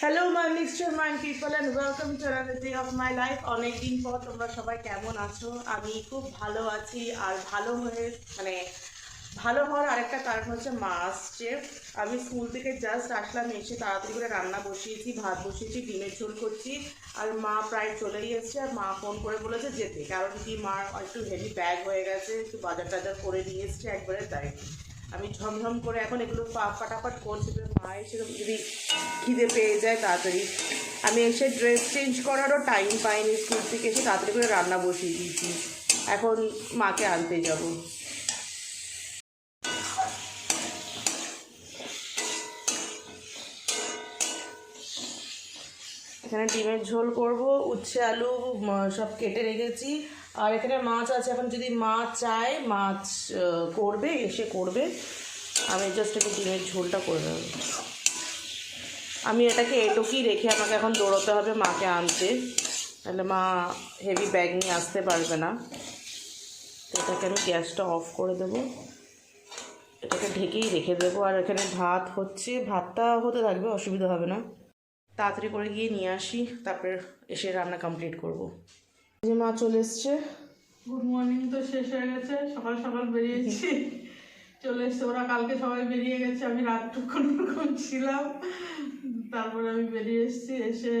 Hello my mixture mind people and welcome to another day of my life অনেক দিন পর তোমরা সবাই কেমন আছো? আমি খুব ভালো আছি আর ভালো হয়ে মানে ভালো হওয়ার আরেকটা কারণ হচ্ছে মা আসছে আমি স্কুল থেকে জাস্ট আসলাম, এসে তাড়াতাড়ি করে রান্না বসিয়েছি, ভাত বসিয়েছি, ডিমের ঝোল করছি, আর মা প্রায় চলেই এসছে, আর মা ফোন করে বলেছে যেতে, কারণ কি মার একটু হেভি ব্যাগ হয়ে গেছে, একটু বাজার টাজার করে নিয়ে এসছে একবারে তাই। আমি ঝমঝম করে এখন এগুলো ফাটাফাট করছি, তো মা এসে যদি খিদে পেয়ে যায় তাড়াতাড়ি। আমি এসে ড্রেস চেঞ্জ করারও টাইম পাইনি স্কুল থেকে এসে তাড়াতাড়ি করে রান্না বসিয়ে দিয়েছি। এখন মাকে আনতে যাব। এখানে ডিমের ঝোল করব, উচ্ছে, আলু সব কেটে রেখেছি। আর এখানে মাছ আছে, এখন যদি মা চায়, মাছ করবে, এসে করবে। আমি জাস্ট একটু ডিমের ঝোলটা করে দেবো আমি এটাকে এটুকুই রেখে আমাকে এখন দৌড়তে হবে মাকে আনতে। তাহলে মা হেভি ব্যাগ নিয়ে আসতে পারবে না। তো এটাকে আমি গ্যাসটা অফ করে দেবো। এটাকে ঢেকেই রেখে দেবো। আর এখানে ভাত হচ্ছে, ভাতটা হতে থাকবে, অসুবিধা হবে না। তাড়াতাড়ি করে গিয়ে নিয়ে আসি, তারপরে এসে রান্না কমপ্লিট করব। যে মা চলে এসছে। গুড মর্নিং তো শেষ হয়ে গেছে। সকাল সকাল বেরিয়েছি। চলে এসছে। ওরা কালকে সবাই বেরিয়ে গেছে। আমি রাতটুকু রকম ছিলাম। তারপরে আমি বেরিয়ে এসেছি। এসে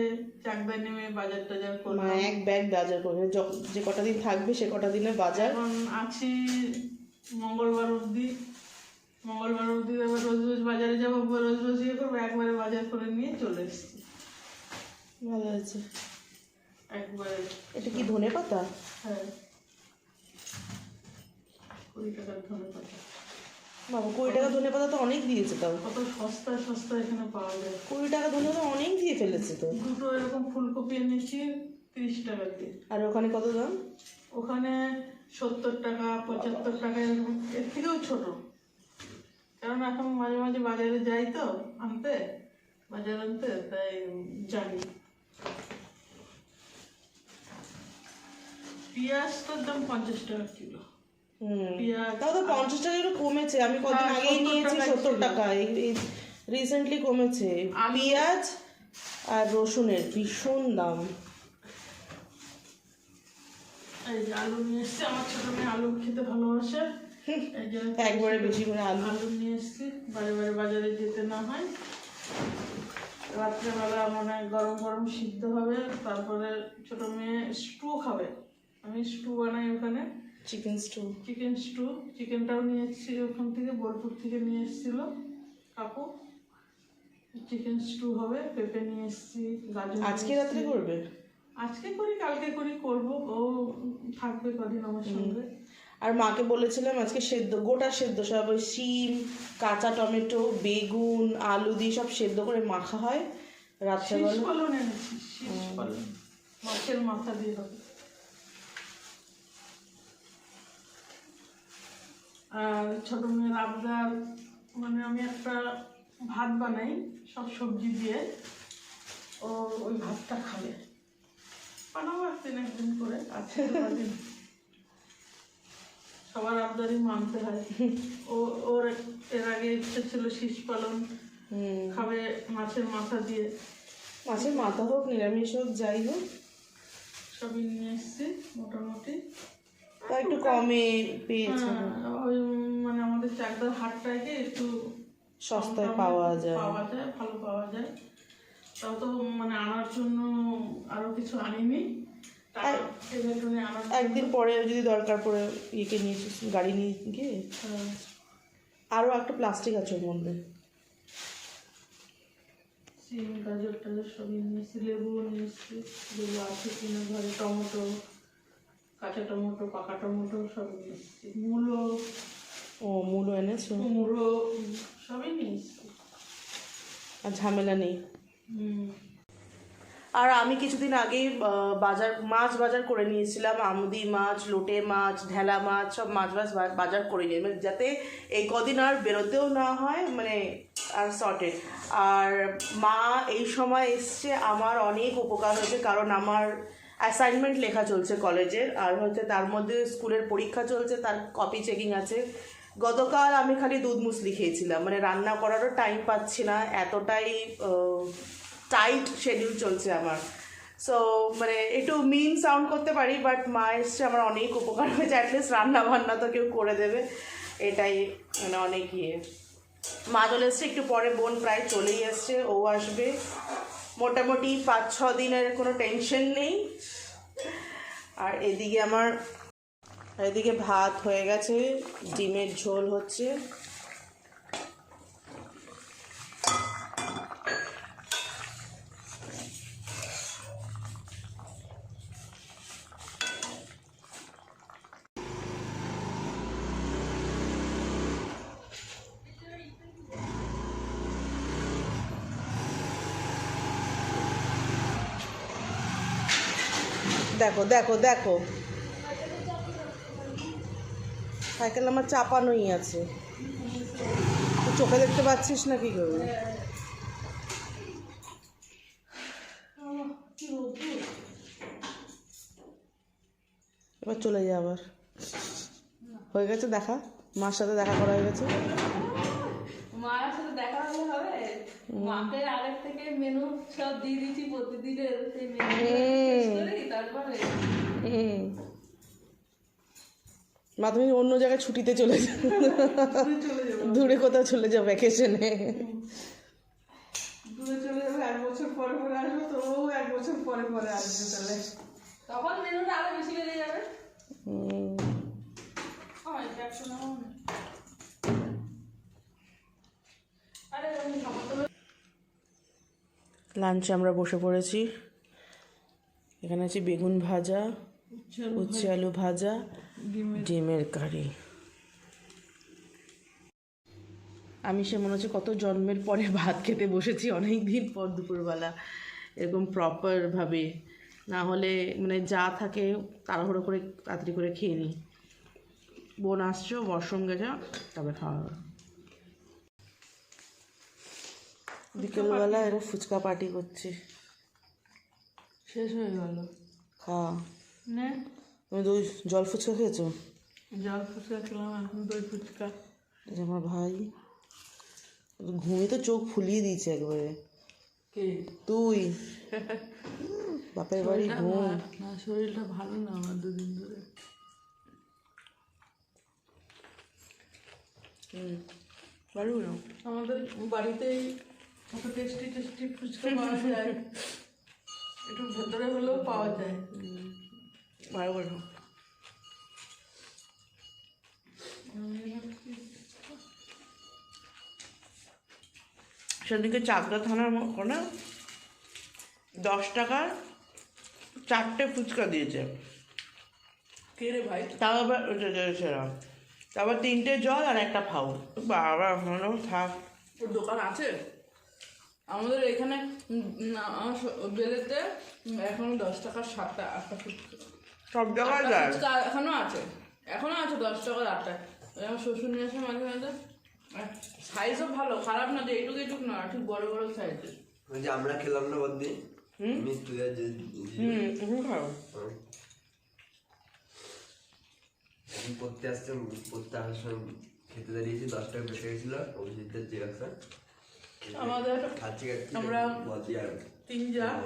চাকদা নেমে বাজার টাজার করলাম। এক ব্যাগ বাজার করবে। যে কটা দিন থাকবে সে কটা দিনের বাজার। আছি মঙ্গলবার অবধি। মঙ্গলবার অবধি এবার রোজ রোজ বাজারে যাব। রোজ রোজ ইয়ে করব। একবারে বাজার করে নিয়ে চলে এসেছি। ভালো আছে একবারে এটা কি ধনে পাতা? হ্যাঁ। কুড়ি টাকার ধরে পাতা। বাবা কুড়ি টাকা ধনে পাতা তো অনেক দিয়েছে তাও। কত সস্তা সস্তা এখানে পাওয়া যায়। কুড়ি টাকা ধনে পাতা অনেক দিয়ে ফেলেছে তো। দুটো এরকম ফুলকপি এনেছি তিরিশ টাকা দিয়ে। আর ওখানে কত দাম? ওখানে সত্তর টাকা পঁচাত্তর টাকা এরকম। এর থেকেও ছোট। কারণ এখন মাঝে মাঝে বাজারে যাই তো আনতে বাজার আনতে তাই জানি। পেঁয়াজটার দাম পঞ্চাশ টাকা কিলো। তাও তো পঞ্চাশ টাকা একটু কমেছে। আমি কদিন হ্যাঁ, আগেই নিয়েছি সত্তর টাকা এই রিসেন্টলি কমেছে। পেঁয়াজ আর রসুনের ভীষণ দাম। এই যে আলু নিয়ে এসছি আমার ছোট মেয়ে আলু খেতে ভালোবাসে। একবারে বেশি করে আলু। আলু নিয়ে এসছি বারে বারে বাজারে যেতে না হয়। রাত্রেবেলা মানে গরম গরম সিদ্ধ হবে তারপরে ছোট মেয়ে স্টু খাবে। আমি স্টু বানাই ওখানে। চিকেন স্টু চিকেন স্টু চিকেনটাও নিয়ে এসেছি ওখান থেকে বোলপুর থেকে নিয়ে এসেছিল কাকু। চিকেন স্টু হবে পেঁপে নিয়ে এসেছি গাজর আজকে রাত্রে করবে? আজকে করি কালকে করি করব ও থাকবে কদিন আমার সঙ্গে। আর মাকে বলেছিলাম আজকে সেদ্ধ গোটা সেদ্ধ সব ওই শিম কাঁচা টমেটো বেগুন আলু দিয়ে সব সেদ্ধ করে মাখা হয় রাত্রেবেলা। পালন এনেছি মাছের মাথা দিয়ে হবে। আর ছোট মেয়ের আবদার মানে আমি একটা ভাত বানাই সব সবজি দিয়ে। ও ওই ভাতটা খাবে। বানাবো একদিন একদিন করে আছে সবার আবদারই মানতে হয়। ও ওর এর আগে ইচ্ছে ছিল শীষ পালন। খাবে মাছের মাথা দিয়ে। মাছের মাথা হোক নিরামিষ হোক যাই হোক। সবই নিয়ে এসছি মোটামুটি। একটু কমে পেয়েছে। হ্যাঁ, ওই মানে আমাদের চাকদার হাটটাকে একটু সস্তায় পাওয়া যায়। পাওয়া যায় ভালো পাওয়া যায়। তাও তো মানে আনার জন্য আরও কিছু আনিনি। একদিন পরে যদি দরকার পড়ে ইয়েকে নিয়ে গাড়ি নিয়ে গিয়ে। হ্যাঁ, আরও একটা প্লাস্টিক আছে ওর মধ্যে। সিম গাজর টাজর সবই নিয়ে এসছি লেবুও নিয়ে এসছি। যেগুলো আছে কিনা ঘরে টমেটো। কাঁচা টমেটো পাকা টমেটো সব নিয়ে এসছি মূলো। ও মূলো এনেছো? কুমড়ো সবই নিয়ে এসছি আর ঝামেলা নেই? আর আমি কিছুদিন আগেই বাজার মাছ বাজার করে নিয়েছিলাম। আমুদি মাছ লোটে মাছ ঢেলা মাছ সব মাছ মাছ বাজার করে নিয়ে। মানে যাতে এই কদিন আর বেরোতেও না হয় মানে আর শর্টে আর মা এই সময় এসছে আমার অনেক উপকার হয়েছে কারণ আমার অ্যাসাইনমেন্ট লেখা চলছে কলেজের আর হচ্ছে তার মধ্যে স্কুলের পরীক্ষা চলছে, তার কপি চেকিং আছে। গতকাল আমি খালি দুধ মুসলি খেয়েছিলাম মানে রান্না করারও টাইম পাচ্ছি না, এতটাই টাইট শেডিউল চলছে আমার। সো মানে একটু মিন সাউন্ড করতে পারি বাট মা এসছে আমার অনেক উপকার হয়েছে অ্যাটলিস্ট রান্না বান্না তো কেউ করে দেবে। এটাই মানে অনেক ইয়ে। মা চলে এসছে, একটু পরে বোন প্রায় চলেই এসছে, ও আসবে। মোটামুটি পাঁচ ছ দিনের কোনো টেনশন নেই। আর এদিকে আমার, এদিকে ভাত হয়ে গেছে, ডিমের ঝোল হচ্ছে। দেখো দেখো দেখো। সাইকেল আমার চাপানোই আছে। চোখে দেখতে পাচ্ছিস না কি করবি এবার চলে যা আবার। হয়ে গেছে দেখা? মার সাথে দেখা করা হয়ে গেছে মায়ের সাথে দেখা হলে হবে মাকে আগের থেকে মেনু সব দিয়ে দিচ্ছি প্রতিদিনের সেই মেনু তারপরে মা তুমি অন্য জায়গায় ছুটিতে চলে যাও। দূরে কোথাও চলে যাও ভ্যাকেশনে দূরে চলে যাবে এক বছর পরে পরে আসবে তো এক বছর পরে পরে আসবে তাহলে। তখন মেনুটা আরও বেশি বেড়ে যাবে। আমার লাঞ্চে আমরা বসে পড়েছি। এখানে আছে বেগুন ভাজা উচ্ছে আলু ভাজা ডিমের কারি। আমি সে মনে হচ্ছে কত জন্মের পরে ভাত খেতে বসেছি অনেক দিন পর দুপুরবেলা। এরকম প্রপারভাবে না হলে মানে যা থাকে তাড়াহুড়ো করে তাড়াতাড়ি করে খেয়ে নিই। বোন আসছো ওয়াশরুম গেছে তবে খাওয়া হবে বিকেলবেলা এরা ফুচকা পার্টি করছে। শেষ হয়ে গেল। খাওয়া তুমি দই জল ফুচকা খেয়েছো? জল ফুচকা খেলাম এখন দই ফুচকা। যে আমার ভাই। ঘুমিয়ে তো চোখ ফুলিয়ে দিয়েছে একবারে। কে? তুই। বাপের বাড়ি ঘুম। না শরীরটা ভালো না আমার দুদিন ধরে। না আমাদের বাড়িতেই কত টেস্টি টেস্টি ফুচকা পাওয়া যায়। একটু ভেতরে হলেও পাওয়া যায়। পারব না সেদিকে চাকদা থানার ওখানে দশ টাকার চারটে ফুচকা দিয়েছে। কে রে ভাই? তাও আবার সেরা। তারপর তিনটে জল আর একটা ফাউ বাবা মনে থাক। দোকান আছে? আমাদের এখানে বেলেতে এখনও দশ টাকার সাতটা আটটা ফুচকা সব জায়গায় যায়? এখনও আছে। এখনও আছে দশ টাকার আটটা। ওই আমার শ্বশুর নিয়ে আসে মাঝে মাঝে সাইজও ভালো খারাপ না যে এইটুকু এইটুকু না ঠিক বড় বড় সাইজের ওই যে আমরা খেলাম না বদ্দি আমি তুই আর যে হুম হুম খাও। আমি পড়তে আসতে পড়তে আসার সময় খেতে দাঁড়িয়েছি দশ টাকা বেঁচে গেছিল অভিজিতের জিজ্ঞাসা আমাদের আমরা- তিন যা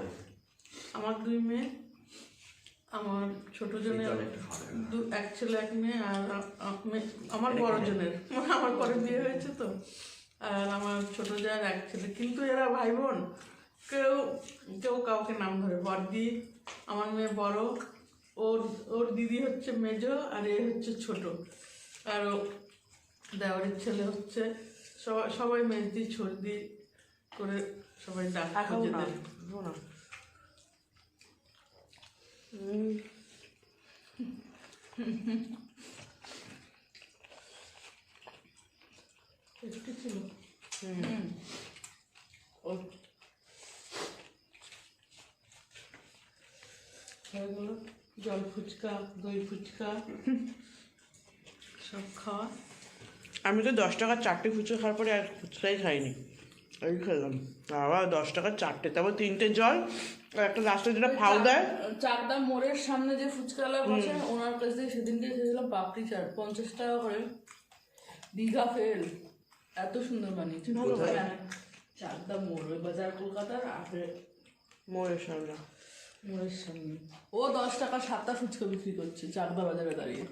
আমার দুই মেয়ে আমার ছোট জনের এক ছেলে এক মেয়ে আর আমার বড় জনের। মানে আমার পরে বিয়ে হয়েছে তো। আর আমার ছোট যার এক ছেলে। কিন্তু এরা ভাই বোন কেউ কেউ কাউকে নাম ধরে। বড়দি আমার মেয়ে বড়। ওর ওর দিদি হচ্ছে মেজো আর এ হচ্ছে ছোট। আর দেওয়ারের ছেলে হচ্ছে সবাই মেজদি ছর্দি করে সবাই ডাক খাও না নিজেদের খাও হুম। ছিল। ও। জল ফুচকা দই ফুচকা সব খাওয়া। আমি তো দশ টাকার চারটে ফুচকা খাওয়ার পরে আর ফুচকাই খাইনি। এই খেলাম। আবার দশ টাকার চারটে। তারপর তিনটে জল আর একটা লাস্টে যেটা ফাউ দেয় চাকদা মোড়ের সামনে যে ফুচকালা বসে ওনার কাছ থেকে সেদিনকে খেয়েছিলাম পাপড়ি চাট। পঞ্চাশ টাকা করে। দীঘা ফেল এত সুন্দর বানিয়েছে। ভালো হ্যাঁ। চাকদা মোড় ওই বাজার কলকাতার আগে। মোড়ের সামনে। মোড়ের সামনে। ও দশ টাকা সাতটা ফুচকা বিক্রি করছে চাকদা বাজারে দাঁড়িয়ে।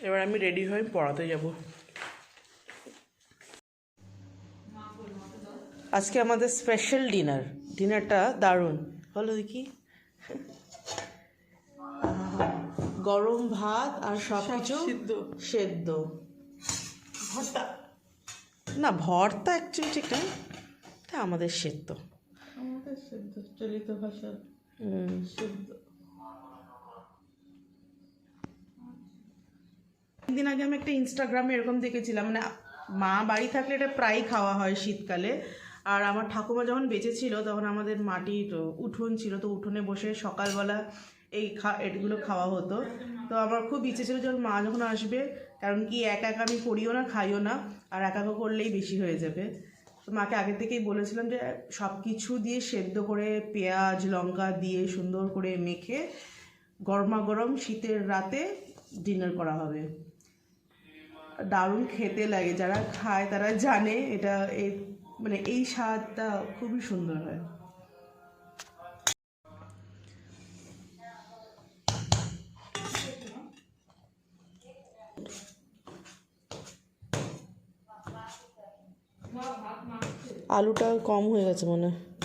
এবার আমি রেডি হয়ে পড়াতে যাব। আজকে আমাদের স্পেশাল ডিনার ডিনারটা দারুণ। হলো দেখি। গরম ভাত আর সব কিছু সিদ্ধ। সেদ্ধ। ভর্তা। না ভর্তা অ্যাকচুয়ালি ঠিক না তা আমাদের সেদ্ধ। আমাদের সিদ্ধ চলিত ভাষা সিদ্ধ। দিন আগে আমি একটা ইনস্টাগ্রামে এরকম দেখেছিলাম মানে মা বাড়ি থাকলে এটা প্রায় খাওয়া হয় শীতকালে। আর আমার ঠাকুমা যখন বেঁচে ছিল, তখন আমাদের মাটির উঠোন ছিল, তো উঠোনে বসে সকালবেলা এই খা, এগুলো খাওয়া হতো। তো আমার খুব ইচ্ছে ছিল যখন মা যখন আসবে, কারণ কি একা একা আমি করিও না, খাইও না, আর একা একা করলেই বেশি হয়ে যাবে। তো মাকে আগে থেকেই বলেছিলাম যে সব কিছু দিয়ে সেদ্ধ করে পেঁয়াজ, লঙ্কা দিয়ে সুন্দর করে মেখে গরমা গরম শীতের রাতে ডিনার করা হবে। দারুণ খেতে লাগে, যারা খায় তারা জানে এটা এই মানে এই স্বাদটা খুবই সুন্দর হয়। আলুটা কম হয়ে গেছে মনে হয়।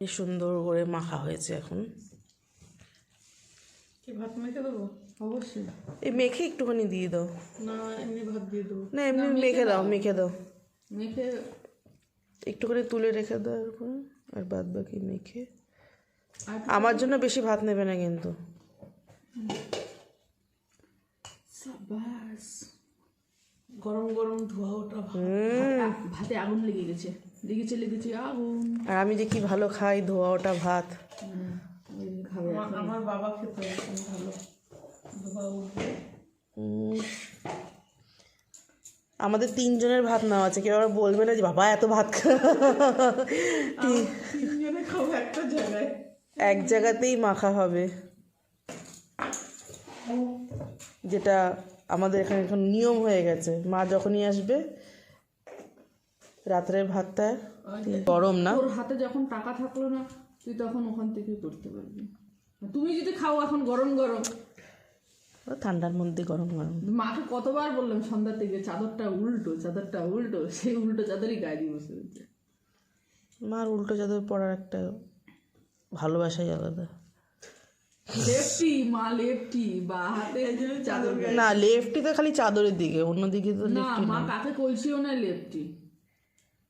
বেশ সুন্দর করে মাখা হয়েছে এখন। কি ভাত মেখে দেবো? অবশ্যই। এই মেখে একটুখানি দিয়ে দাও। না এমনি ভাত দিয়ে দেবো। না এমনি মেখে দাও মেখে দাও। মেখে একটু করে তুলে রেখে দাও এরপর আর বাদ বাকি মেখে। আমার জন্য বেশি ভাত নেবে না কিন্তু। গরম গরম ধোয়া ওটা। ভাতে আগুন লেগে গেছে। লেগেছে লেগেছে আগুন আর আমি যে কি ভালো খাই ধোয়া ওটা ভাত। আমার বাবা খেতে ভালো। আমাদের তিনজনের ভাত নেওয়া আছে কেউ আবার বলবে না যে বাবা এত ভাত খা-" তিনজনে খাব একটা জায়গায়। এক জায়গাতেই মাখা হবে। যেটা আমাদের এখানে এখন নিয়ম হয়ে গেছে। মা যখনই আসবে রাত্রের ভাতটা গরম না? তোর হাতে যখন টাকা থাকল না তুই তখন ওখান থেকে করতে পারবি। তুমি যদি খাও এখন গরম গরম। ঠান্ডার মধ্যে গরম গরম। মাকে কতবার বললাম সন্ধ্যা থেকে চাদরটা উল্টো চাদরটা উল্টো সেই উল্টো চাদরই গায়ে দিয়ে বসে রয়েছে। মার উল্টো চাদর পরার একটা ভালোবাসাই আলাদা। লেফটি মা লেফটি বা হাতে চাদর না লেফটি তো খালি চাদরের দিকে অন্যদিকে তো না মা কাকে কলসিও না লেফটি।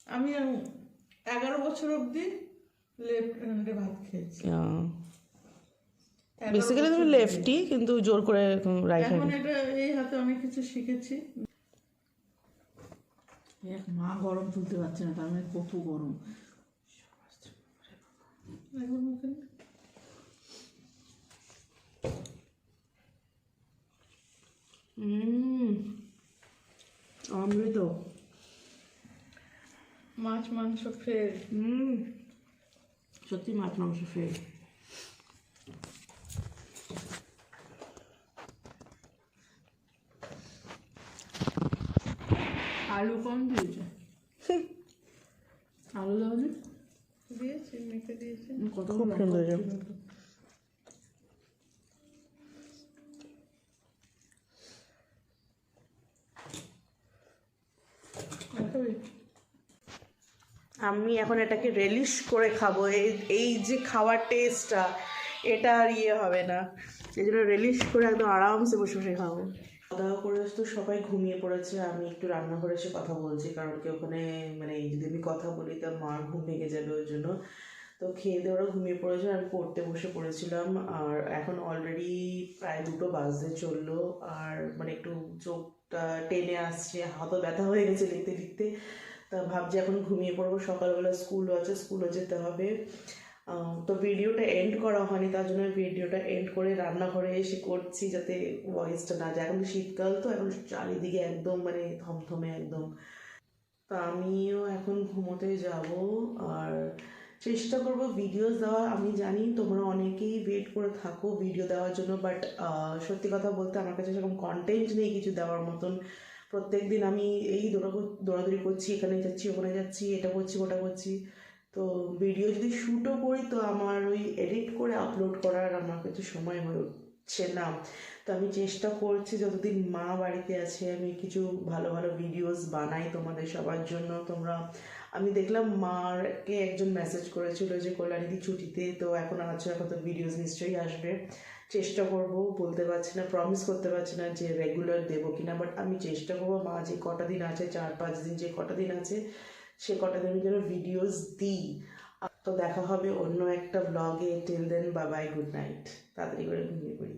আমি এগারো বছর অবধি লেফট হ্যান্ডে ভাত খেয়েছি। বেসিক্যালি তুমি লেফটি কিন্তু জোর করে রাইট হ্যান্ড এটা এই হাতে অনেক কিছু শিখেছি। এক মা গরম তুলতে পারছে না তার মানে কত গরম। অমৃত। মাছ মাংস ফেল হুম সত্যি মাছ মাংস ফেল আলু কম দিয়েছে। আলু দাও দিয়েছি মেখে দিয়েছি। কত খুব সুন্দর হয়েছে। দেখাবি? আমি এখন এটাকে রেলিশ করে খাব। এই যে খাওয়ার টেস্টটা এটা আর ইয়ে হবে না। এই জন্য রেলিশ করে একদম আরামসে বসে বসে খাব। খাওয়া করে তো সবাই ঘুমিয়ে পড়েছে, আমি একটু রান্না করে এসে কথা বলছি, কারণ কি ওখানে মানে যদি আমি কথা বলি তা মার ঘুম ভেঙে যাবে ওই জন্য। তো খেয়ে দিয়ে ওরা ঘুমিয়ে পড়েছে আমি পড়তে বসে পড়েছিলাম। আর এখন অলরেডি প্রায় দুটো বাজতে চলল। আর মানে একটু চোখটা টেনে আসছে, হাতও ব্যথা হয়ে গেছে লিখতে লিখতে। তা ভাবছি এখন ঘুমিয়ে পড়ব, সকালবেলা স্কুলও আছে স্কুলও যেতে হবে। তো ভিডিওটা এন্ড করা হয়নি, তার জন্য ভিডিওটা এন্ড করে রান্নাঘরে এসে করছি যাতে ভয়েসটা না যায়। এখন শীতকাল তো, এখন চারিদিকে একদম মানে থমথমে একদম। তো আমিও এখন ঘুমোতে যাব, আর চেষ্টা করব ভিডিওস দেওয়ার। আমি জানি তোমরা অনেকেই ওয়েট করে থাকো ভিডিও দেওয়ার জন্য বাট সত্যি কথা বলতে আমার কাছে সেরকম কন্টেন্ট নেই কিছু দেওয়ার মতন। প্রত্যেক দিন আমি এই দৌড়া দৌড়াদৌড়ি করছি এখানে যাচ্ছি ওখানে যাচ্ছি, এটা করছি, ওটা করছি। তো ভিডিও যদি শ্যুটও করি, তো আমার ওই এডিট করে আপলোড করার আমার কাছে সময় হয়ে উঠছে না। তো আমি চেষ্টা করছি যতদিন মা বাড়িতে আছে, আমি কিছু ভালো ভালো ভিডিওস বানাই তোমাদের সবার জন্য। তোমরা, আমি দেখলাম মারকে একজন মেসেজ করেছিল যে, কল্যাণীদি ছুটিতে, তো এখন আছো, এখন তো ভিডিওস নিশ্চয়ই আসবে। চেষ্টা করব, বলতে পারছি না প্রমিস করতে পারছি না যে রেগুলার দেবো কিনা বাট আমি চেষ্টা করব, মা যে কটা দিন আছে, চার পাঁচ দিন যে কটা দিন আছে, সে কটা দিনের জন্য ভিডিওস দিই। তো দেখা হবে অন্য একটা ব্লগে টিল দেন বাবাই গুড নাইট তাড়াতাড়ি করে ঘুমিয়ে পড়ি।